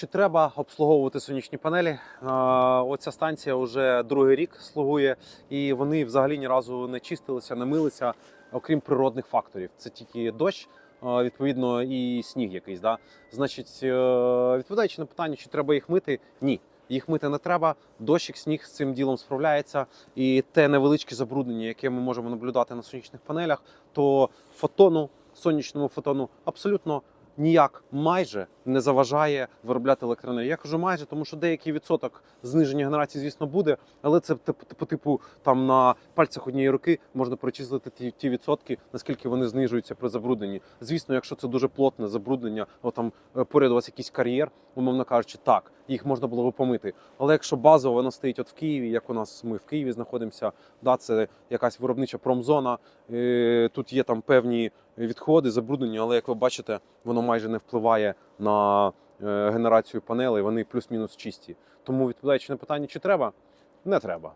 Чи треба обслуговувати сонячні панелі? Оця станція вже другий рік слугує, і вони взагалі ні разу не чистилися, не милися, окрім природних факторів. Це тільки дощ, відповідно, і сніг якийсь. Да? Значить, е, відповідаючи на питання, чи треба їх мити, ні. Їх мити не треба. Дощик, сніг з цим ділом справляється. І те невеличке забруднення, яке ми можемо наблюдати на сонячних панелях, то фотону, сонячному фотону абсолютно ніяк майже не заважає виробляти електроенергію. Я кажу майже, тому що деякий відсоток зниження генерації, звісно, буде, але це по типу там на пальцях однієї руки можна прочислити ті, ті відсотки, наскільки вони знижуються при забрудненні. Звісно, якщо це дуже плотне забруднення, от там е, поряд у вас якийсь кар'єр, умовно кажучи, так їх можна було би помити. Але якщо базово вона стоїть от в Києві, як у нас ми в Києві знаходимося, да, це якась виробнича промзона. е, Тут є там певні відходи, забруднення, але як ви бачите, воно майже не впливає на е, генерацію панелей. Вони плюс-мінус чисті. Тому відповідаючи на питання, чи треба, не треба.